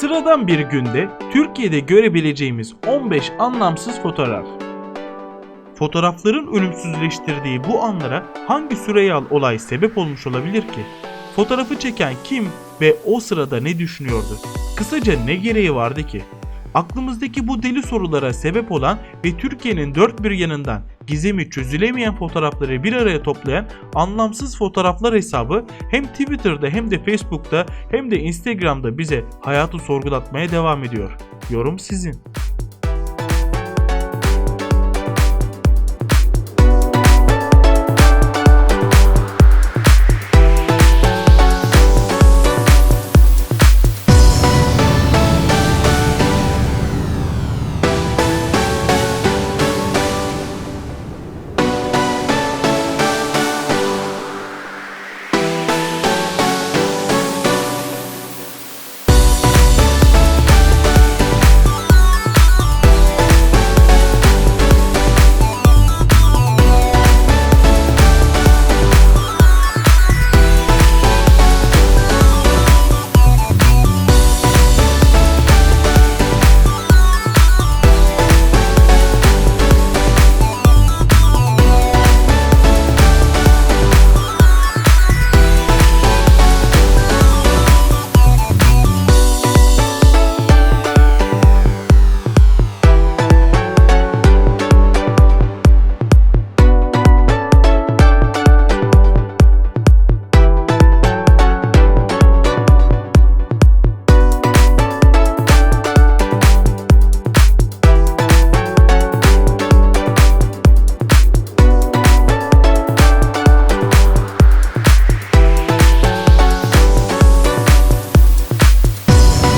Sıradan bir günde Türkiye'de görebileceğimiz 15 anlamsız fotoğraf. Fotoğrafların ölümsüzleştirdiği bu anlara hangi süreyal olay sebep olmuş olabilir ki? Fotoğrafı çeken kim ve o sırada ne düşünüyordu? Kısaca ne gereği vardı ki? Aklımızdaki bu deli sorulara sebep olan ve Türkiye'nin dört bir yanından gizemi çözülemeyen fotoğrafları bir araya toplayan anlamsız fotoğraflar hesabı hem Twitter'da hem de Facebook'ta hem de Instagram'da bize hayatı sorgulatmaya devam ediyor. Yorum sizin.